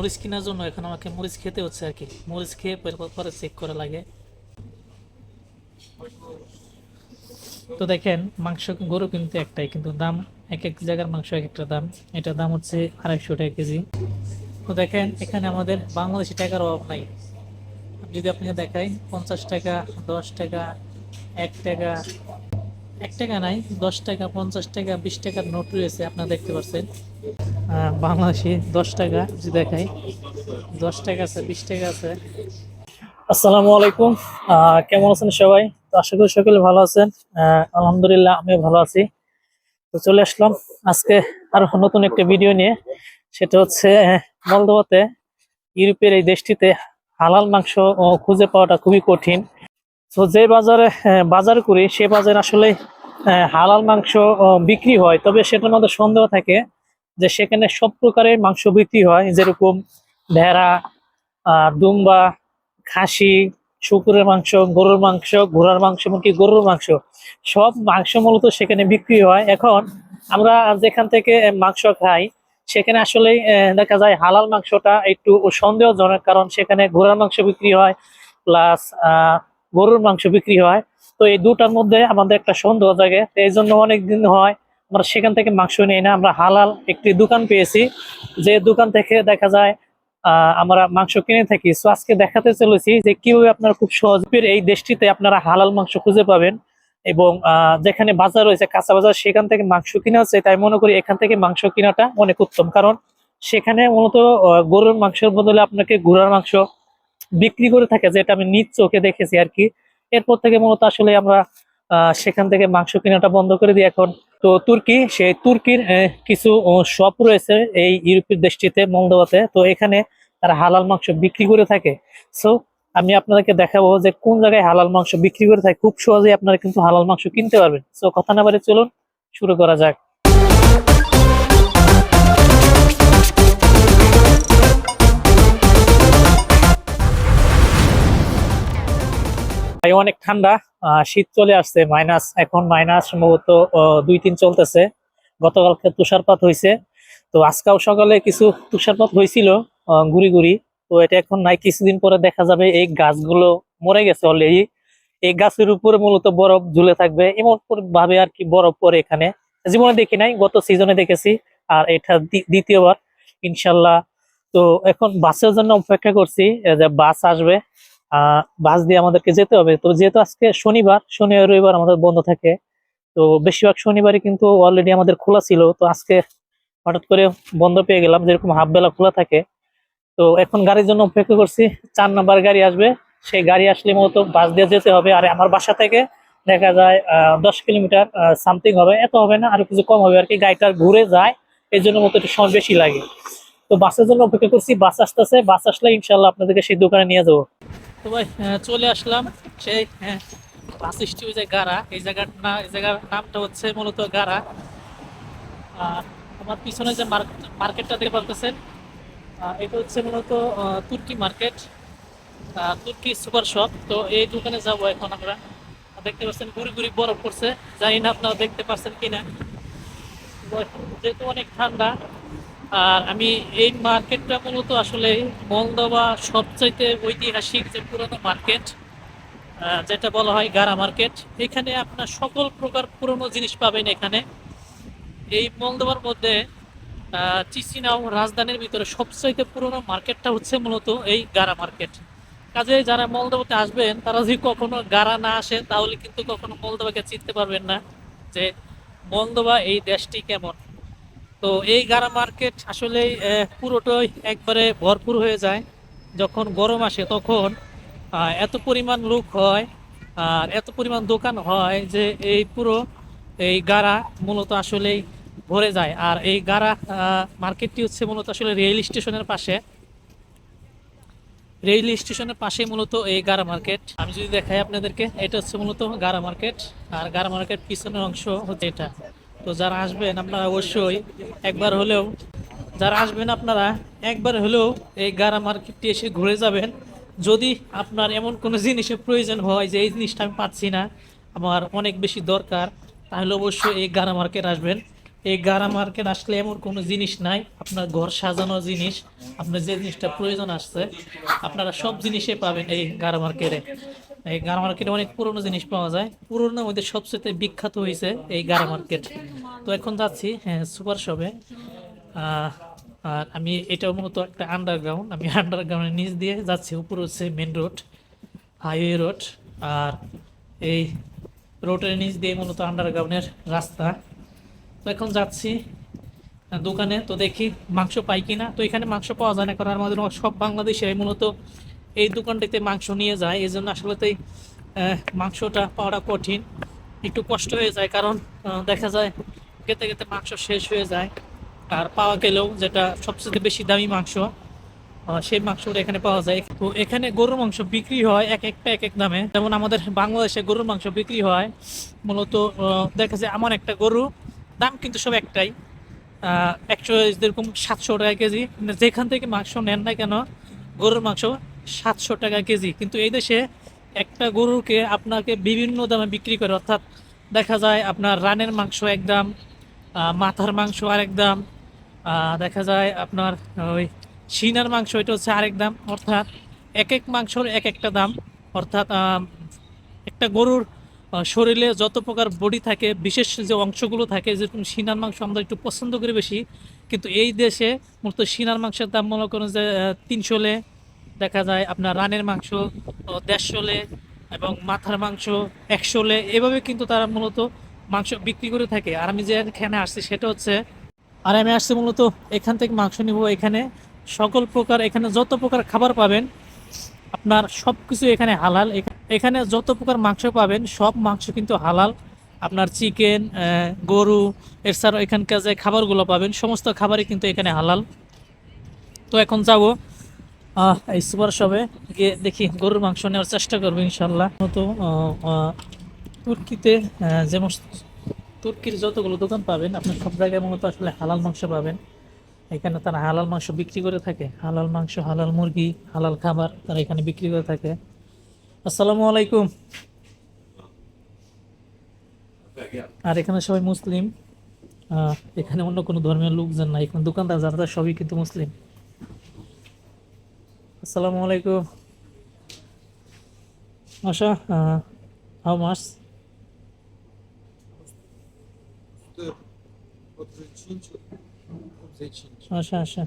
মরিচ কেনার জন্য এখন আমাকে মরিচ খেতে হচ্ছে আর কি। মরিচ খেয়ে পরে- চেক করা লাগে। তো দেখেন, মাংস, গরু কিন্তু একটাই, কিন্তু দাম, এক এক জায়গার মাংস এক একটা দাম। এটার দাম হচ্ছে আড়াইশো টাকা কেজি। তো দেখেন, এখানে আমাদের বাংলাদেশি টাকার অভাব নাই। যদি আপনাকে দেখাই, পঞ্চাশ টাকা, দশ টাকা, এক টাকা এক টাকা নাই দশ টাকা পঞ্চাশ টাকা বিশ টাকার নোট রয়েছে আপনারা দেখতে পাচ্ছেন বাংলাদেশি দশ টাকা যদি দেখাই। দশ টাকা আছে বিশ টাকা আছে। আসসালামু আলাইকুম। কেমন আছেন সবাই? তো আশা করি সকলে ভালো আছেন। আলহামদুলিল্লাহ আমি ভালো আছি। তো চলে আসলাম আজকে আরও নতুন একটা ভিডিও নিয়ে। সেটা হচ্ছে আহ, মলদোবাতে ইউরোপের এই দেশটিতে হালাল মাংস খুঁজে পাওয়াটা খুবই কঠিন। তো যে বাজারে বাজার করি, সে বাজারে আসলে হালাল মাংস বিক্রি হয়। তবে সেটার মধ্যে সন্দেহ থাকে যে সেখানে সব প্রকারের মাংস বিক্রি হয়। যেরকম ভেড়া দুম্বা, খাসি, শুকুরের মাংস, গরুর মাংস, ঘোড়ার মাংস, এমনকি গরুর মাংস, সব মাংস মূলত সেখানে বিক্রি হয়। এখন আমরা যেখান থেকে মাংস খাই, সেখানে আসলে দেখা যায় হালাল মাংসটা একটু সন্দেহজনক, কারণ সেখানে ঘোড়ার মাংস বিক্রি হয়, প্লাস গরুর মাংস বিক্রি হয়। তো এই দুটার মধ্যে আমাদের একটা সন্দেহ তো এই জন্য অনেক দিন হয়, আমরা সেখান থেকে মাংস নিই না আমরা হালাল একটি দোকান পেয়েছি। যে দোকান থেকে দেখা যায় আমরা মাংস কিনে থাকি। সো আজকে দেখাতে চলেছি যে কীভাবে আপনারা খুব সহজ এই দেশটিতে আপনারা হালাল মাংস খুঁজে পাবেন। এবং যেখানে বাজার রয়েছে, কাঁচা বাজার, সেখান থেকে মাংস কিনা হচ্ছে। তাই মনে করি এখান থেকে মাংস কেনাটা অনেক উত্তম। কারণ সেখানে মূলত গরুর মাংসের বদলে আপনাকে ঘোড়ার মাংস বিক্রি করে থাকে, যেটা আমি নিজ চোখে দেখেছি আর কি। এরপর থেকে মূলত আসলে আমরা সেখান থেকে মাংস কেনাটা বন্ধ করে দিই এখন। তো তুর্কি, সেই তুর্কির কিছু শপ রয়েছে এই ইউরোপের দেশটিতে মলদোয়াতে তো এখানে তারা হালাল মাংস বিক্রি করে থাকে। সো আমি আপনাদেরকে দেখাবো যে কোন জায়গায় হালাল মাংস বিক্রি করে থাকে। খুব সহজেই আপনারা কিন্তু হালাল মাংস কিনতে পারবেন। সো কথা না বারে চলুন, শুরু করা যাক। ভাই, অনেক ঠান্ডা শীত চলে আসছে, মাইনাস এখন মাইনাস সম্ভবত দুই তিন চলতেছে। গতকালকে তুষারপাত হয়েছে। তো আজকাল সকালে কিছু তুষারপাত হয়েছিল গুড়ি গুড়ি। তো এটা এখন নাই, কিছুদিন পরে দেখা যাবে এই গাছগুলো মরে গেছে অলরেডি এই গাছের উপরে মূলত বরফ ঝুলে থাকবে, এমন ভাবে আর কি বরফ পরে এখানে। জীবনে দেখি নাই, গত সিজনে দেখেছি, আর এটা দ্বিতীয়বার, ইনশাল্লাহ। তো এখন বাসের জন্য অপেক্ষা করছি যে বাস আসবে। বাস দিয়ে আমাদেরকে যেতে হবে। তো যেহেতু আজকে শনিবার, শনি রবিবার আমাদের বন্ধ থাকে, তো বেশিরভাগ শনিবারই কিন্তু অলরেডি আমাদের খোলা ছিল। তো আজকে হঠাৎ করে বন্ধ পেয়ে গেলাম, যেরকম হাফ বেলা খোলা থাকে। তো এখন গাড়ির জন্য অপেক্ষা করছি, চার নাম্বার গাড়ি আসবে। সেই গাড়ি আসলে মূলত বাস দিয়ে যেতে হবে। আর আমার বাসা থেকে দেখা যায় দশ কিলোমিটার সামথিং হবে। এত হবে না, আর কিছু কম হবে। আর কি গাড়িটা ঘুরে যায়, এই জন্য মতো একটু সময় বেশি লাগে। তো বাসের জন্য অপেক্ষা করছি। বাস আসতেছে। বাস আসলে ইনশাল্লাহ আপনাদেরকে সেই দোকানে নিয়ে যাব। ভাই চলে আসলাম সেই বাস স্ট্যান্ড যে গাড়া, এই জায়গার না, এই জায়গার নামটা হচ্ছে মূলত গাড়া। আর আমার পিছনে যে মার্কেট মার্কেটটা দেখতে পারতেছেন এটা হচ্ছে মূলত তুর্কি মার্কেট তুর্কি সুপার শপ। তো এই দোকানে যাব এখন আমরা। দেখতে পাচ্ছেন গুড়ি গুড়ি বরফ পড়ছে। জানি না আপনারা দেখতে পাচ্ছেন কিনা। যেহেতু অনেক ঠান্ডা আর আমি এই মার্কেটটা মূলত আসলে মলদোবা সবচাইতে ঐতিহাসিক যে পুরনো মার্কেট যেটা বলা হয় গারা মার্কেট, এখানে আপনার সকল প্রকার পুরনো জিনিস পাবেন এখানে। এই মলদোবার মধ্যে চিচিনাও রাজধানীর ভিতরে সবচাইতে পুরনো মার্কেটটা হচ্ছে মূলত এই গারা মার্কেট। কাজে যারা মলদোবাতে আসবেন, তারা যদি কখনো গারা না আসেন তাহলে কিন্তু কখনো মলদোবাকে চিনতে পারবেন না যে মলদোবা এই দেশটি কেমন। তো এই গারা মার্কেট আসলে পুরোটাই একবারে ভরপুর হয়ে যায়। যখন গরম আসে তখন এত পরিমাণ লোক হয়, আর এত পরিমাণ দোকান হয় যে এই পুরো এই গাড়া মূলত আসলেই ভরে যায়। আর এই গাড়া মার্কেটটি হচ্ছে মূলত আসলে রেল স্টেশনের পাশে। রেল স্টেশনের পাশে মূলত এই গাড়া মার্কেট। আমি যদি দেখাই আপনাদেরকে, এটা হচ্ছে মূলত গাড়া মার্কেট। আর গাড়া মার্কেট পিছনের অংশ হচ্ছে এটা। তো যারা আসবেন আপনারা অবশ্যই একবার হলেও, যারা আসবেন আপনারা একবার হলেও এই গাড়া মার্কেটটি এসে ঘুরে যাবেন। যদি আপনার এমন কোনো জিনিসের প্রয়োজন হয় যে এই জিনিসটা আমি পাচ্ছি না, আমার অনেক বেশি দরকার, তাহলে অবশ্যই এই গাড়া মার্কেট আসবেন। এই গাড়া মার্কেট আসলে এমন কোনো জিনিস নাই, আপনার ঘর সাজানোর জিনিস, আপনার যে জিনিসটা প্রয়োজন আসছে, আপনারা সব জিনিসে পাবেন এই গাড়া মার্কেটে। এই গাড়া মার্কেটে অনেক পুরনো জিনিস পাওয়া যায়, পুরোনোর মধ্যে সবচেয়ে বিখ্যাত হয়েছে এই গাড়া মার্কেট। তো এখন যাচ্ছি হ্যাঁ সুপার শপে আর আমি এটাও মূলত একটা আন্ডারগ্রাউন্ড আমি আন্ডারগ্রাউন্ডের নিচ দিয়ে যাচ্ছি, উপরে হচ্ছে মেন রোড হাইওয়ে রোড আর এই রোডের নিচ দিয়ে মূলত আন্ডারগ্রাউন্ডের রাস্তা। তো এখন যাচ্ছি দোকানে, তো দেখি মাংস পাই কিনা। তো এখানে মাংস পাওয়া যায় না, কারণ আমাদের সব বাংলাদেশে মূলত এই দোকানটিতে মাংস নিয়ে যায়। এই জন্য আসলে তো মাংসটা পাওয়াটা কঠিন, একটু কষ্ট হয়ে যায়, কারণ দেখা যায় খেতে খেতে মাংস শেষ হয়ে যায়। আর পাওয়া গেলেও যেটা সবচেয়ে বেশি দামি মাংস সেই মাংসটা এখানে পাওয়া যায়। তো এখানে গরুর মাংস বিক্রি হয় এক একটা, এক এক দামে। যেমন আমাদের বাংলাদেশে গরুর মাংস বিক্রি হয়, মূলত দেখা যায় এমন একটা গরু, দাম কিন্তু সব একটাই। একশো যেরকম সাতশো টাকা কেজি যেখান থেকে মাংস নেন না কেন, গরুর মাংস সাতশো টাকা কেজি। কিন্তু এই দেশে একটা গরুকে আপনাকে বিভিন্ন দামে বিক্রি করে, অর্থাৎ দেখা যায় আপনার রানের মাংস এক দাম মাথার মাংস আরেক দাম। দেখা যায় আপনার ওই সিনার মাংস, এটা হচ্ছে আরেক দাম। অর্থাৎ এক এক মাংসর এক একটা দাম। অর্থাৎ একটা গরুর শরীরে যত প্রকার বডি থাকে, বিশেষ যে অংশগুলো থাকে, যেরকম সিনার মাংস আমরা একটু পছন্দ করি বেশি, কিন্তু এই দেশে মূলত সিনার মাংসের দাম মনে করেন যে তিনশোলে দেখা যায় আপনার রানের মাংস দেড়শোলে এবং মাথার মাংস একশোলে এভাবে কিন্তু তারা মূলত মাংস বিক্রি করে থাকে। আর আমি যে এখানে আসছি সেটা হচ্ছে, আর আমি আসছি মূলত এখান থেকে মাংস নিব এখানে। সকল প্রকার এখানে যত প্রকার খাবার পাবেন, আপনার সব কিছু এখানে হালাল। এখানে যত প্রকার মাংস পাবেন, সব মাংস কিন্তু হালাল। আপনার চিকেন গরু এছাড়াও এখানকার যে খাবারগুলো পাবেন, সমস্ত খাবারই কিন্তু এখানে হালাল। তো এখন যাব এই সুপার শপে গিয়ে দেখি গরুর মাংস নেওয়ার চেষ্টা করব ইনশাল্লাহ। তো তুর্কিতে যে তুর্কির যতগুলো দোকান পাবেন, আপনার সব জায়গায় মূলত আসলে হালাল মাংস পাবেন। এখানে তারা হালাল মাংস বিক্রি করে থাকে। হালাল মাংস, হালাল মুরগি, হালাল খাবার তারা এখানে বিক্রি করে থাকে। আসসালামু আলাইকুম। আর এখানে সবাই মুসলিম। এখানে অন্য কোনো ধর্মের লোকজন না এখানে দোকানদার যারা, তারা সবই কিন্তু মুসলিম। আসসালামু আলাইকুম। আশা হাউ মাস 85. Așa, așa.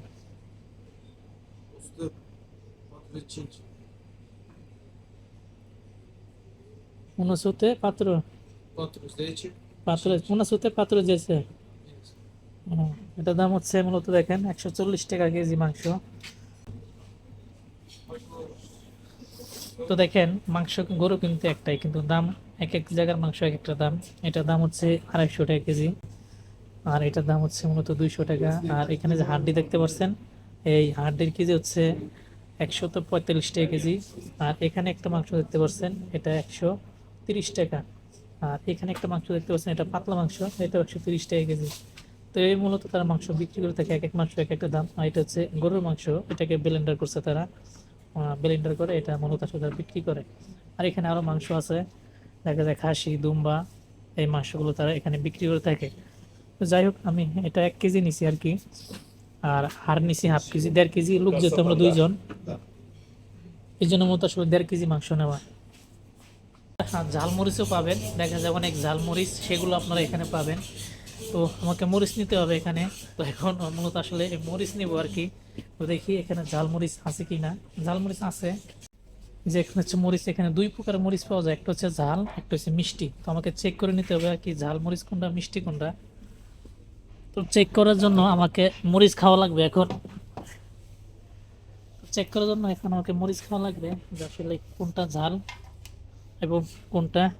145. 104? 40. 140 এটা দাম হচ্ছে মূলত দেখেন একশো চল্লিশ টাকা কেজি মাংস তো দেখেন মাংস গরু কিন্তু একটাই কিন্তু দাম এক এক জায়গার মাংস এক একটা দাম এটা দাম হচ্ছে আড়াইশো টাকা কেজি আর এটার দাম হচ্ছে মূলত দুইশো টাকা। আর এখানে যে হাড্ডি দেখতে পাচ্ছেন, এই হাড্ডির কেজি হচ্ছে একশো তো পঁয়তাল্লিশ টাকা কেজি। আর এখানে একটা মাংস দেখতে পাচ্ছেন, এটা একশো তিরিশ টাকা। আর এখানে একটা মাংস দেখতে পাচ্ছেন, এটা পাতলা মাংস এটা একশো তিরিশ টাকা কেজি। তো এই মূলত তারা মাংস বিক্রি করে থাকে, এক এক মাংস, এক একটা দাম। আর এটা হচ্ছে গরুর মাংস, এটাকে ব্লেন্ডার করছে তারা। ব্লেন্ডার করে এটা মূলত আসলে তারা বিক্রি করে। আর এখানে আরও মাংস আছে, দেখা যায় খাসি, দুম্বা, এই মাংসগুলো তারা এখানে বিক্রি করে থাকে। তো যাই হোক আমি এটা এক কেজি নিছি আর কি। আর হার নিছি হাফ কেজি দেড় কেজি লোক যেহেতু আমরা দুইজন। এই জন্য মতো আসলে দেড় কেজি মাংস নেওয়া। হ্যাঁ ঝালমরিচও পাবেন। দেখা যায় অনেক ঝালমরিচ সেগুলো আপনারা এখানে পাবেন। তো আমাকে মরিচ নিতে হবে এখানে। তো এখন মূলত আসলে মরিচ নিব আর কি। তো দেখি এখানে ঝালমরিচ আছে কি না ঝালমরিচ আছে। যে এখানে হচ্ছে মরিচ এখানে দুই প্রকার মরিচ পাওয়া যায়। একটা হচ্ছে ঝাল একটা হচ্ছে মিষ্টি। তো আমাকে চেক করে নিতে হবে আর কি ঝাল মরিচ কোনটা মিষ্টি কোনটা। তো চেক করার জন্য আমাকে মরিচ খাওয়া লাগবে এখন। চেক করার জন্য এখন আমাকে মরিচ খাওয়া লাগবে, যে আসলে কোনটা ঝাল এবং কোনটা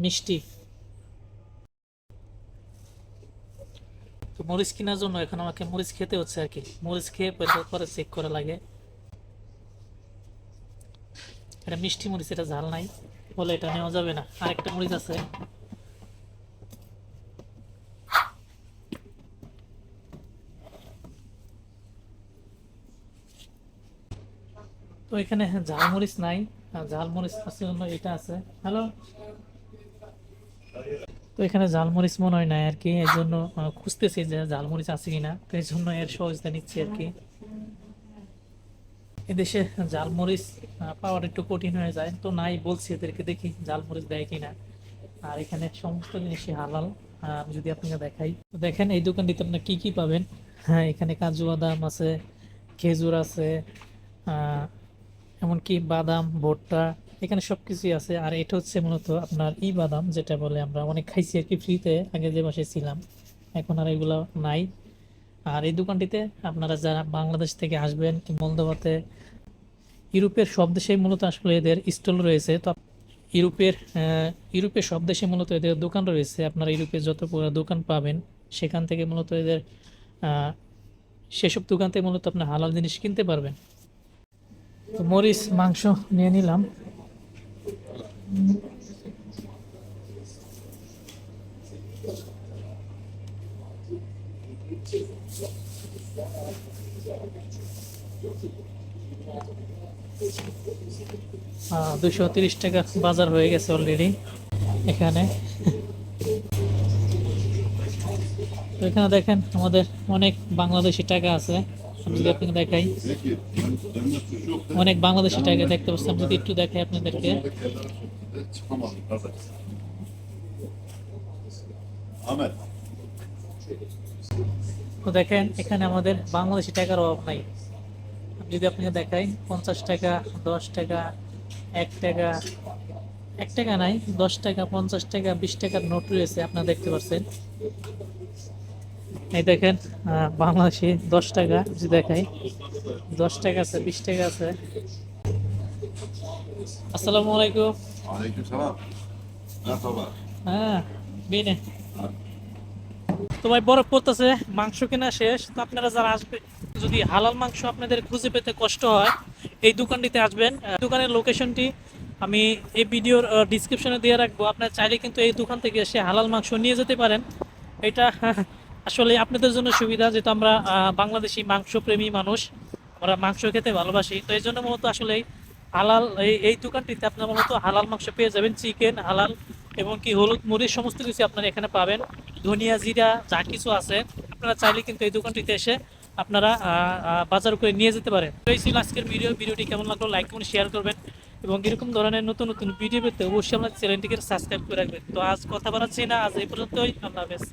মিষ্টি। তো মরিচ কেনার জন্য এখন আমাকে মরিচ খেতে হচ্ছে আর কি। মরিচ খেয়ে পরে- চেক করা লাগে। এটা মিষ্টি মরিচ, এটা ঝাল নাই। বলে এটা নেওয়া যাবে না। আরেকটা মরিচ আছে। তো এখানে ঝালমরিচ নাই। ঝালমরিচ আছে জন্য এটা আছে। হ্যালো তো এখানে ঝালমরিচ মনে হয় নাই আর কি এর জন্য খুঁজতেছি যে ঝালমরিচ আছে কিনা। তো এই জন্য এর সহজতা নিচ্ছি আর কি। এদেশে ঝালমরিচ পাওয়ার একটু কঠিন হয়ে যায়। তো নাই বলছি এদেরকে দেখি ঝালমরিচ দেয় কিনা। আর এখানে সমস্ত জিনিসই হালাল। যদি আপনাকে দেখাই দেখেন এই দোকানটিতে আপনার কি কি পাবেন? হ্যাঁ এখানে কাজু বাদাম আছে, খেজুর আছে এমনকি বাদাম, ভুট্টা, এখানে সব কিছুই আছে। আর এটা হচ্ছে মূলত আপনার ই বাদাম, যেটা বলে আমরা অনেক খাইছি আর কি ফ্রিতে আগে যে মাসে ছিলাম, এখন আর এগুলো নাই। আর এই দোকানটিতে আপনারা যারা বাংলাদেশ থেকে আসবেন কি মলদোভাতে, ইউরোপের সব দেশেই মূলত আসলে এদের স্টল রয়েছে। তো ইউরোপের ইউরোপের সব দেশে মূলত এদের দোকান রয়েছে। আপনারা ইউরোপের যত দোকান পাবেন, সেখান থেকে মূলত এদের সেসব দোকান থেকে মূলত আপনার হালাল জিনিস কিনতে পারবেন। তো মরিচ, মাংস নিয়ে নিলাম। দুশো তিরিশ টাকা বাজার হয়ে গেছে অলরেডি এখানে। তো এখানে দেখেন আমাদের অনেক বাংলাদেশি টাকা আছে। দেখাই, অনেক বাংলাদেশি টাকা দেখতে পাচ্ছি। আমি যদি একটু দেখাই আপনাদেরকে। দেখেন, এখানে আমাদের বাংলাদেশি টাকার অভাব নাই। যদি আপনাকে দেখাই, পঞ্চাশ টাকা, দশ টাকা, এক টাকা এক টাকা নাই, দশ টাকা, পঞ্চাশ টাকা, বিশ টাকার নোট রয়েছে, আপনারা দেখতে পাচ্ছেন। এই দেখেন বাংলাদেশি দশ টাকা যদি দেখাই। দশ টাকা আছে বিশ টাকা আছে। আসসালামু আলাইকুম. হ্যাঁ বিনে। তো বরফ পড়তেছে মাংস কেনা শেষ। তো আপনারা যারা আসবে যদি হালাল মাংস আপনাদের খুঁজে পেতে কষ্ট হয় এই দোকানটিতে আসবেন। দোকানের লোকেশনটি আমি এই ভিডিওর ডিসক্রিপশনে দিয়ে রাখব। আপনারা চাইলে কিন্তু এই দোকান থেকে এসে হালাল মাংস নিয়ে যেতে পারেন। এটা আসলে আপনাদের জন্য সুবিধা যেহেতু আমরা বাংলাদেশি মাংসপ্রেমী মানুষ, আমরা মাংস খেতে ভালোবাসি, তো এই জন্য মূলত আসলে হালাল, এই এই দোকানটিতে আপনারা মূলত হালাল মাংস পেয়ে যাবেন, চিকেন, হালাল এবং কি হলুদ মরিচ সমস্ত কিছু আপনারা এখানে পাবেন, ধনিয়া, জিরা, যা কিছু আছে, আপনারা চাইলে কিন্তু এই দোকানটিতে এসে আপনারা বাজার করে নিয়ে যেতে পারেন। তো এই ছিল আজকের ভিডিও, ভিডিওটি কেমন লাগল লাইক করুন শেয়ার করবেন এবং এরকম ধরনের নতুন নতুন ভিডিও পেতে অবশ্যই আপনার চ্যানেলটিকে সাবস্ক্রাইব করে রাখবেন। তো আজ কথা বাড়াচ্ছি না, আজ এই পর্যন্তই, আল্লাহ হাফেজ।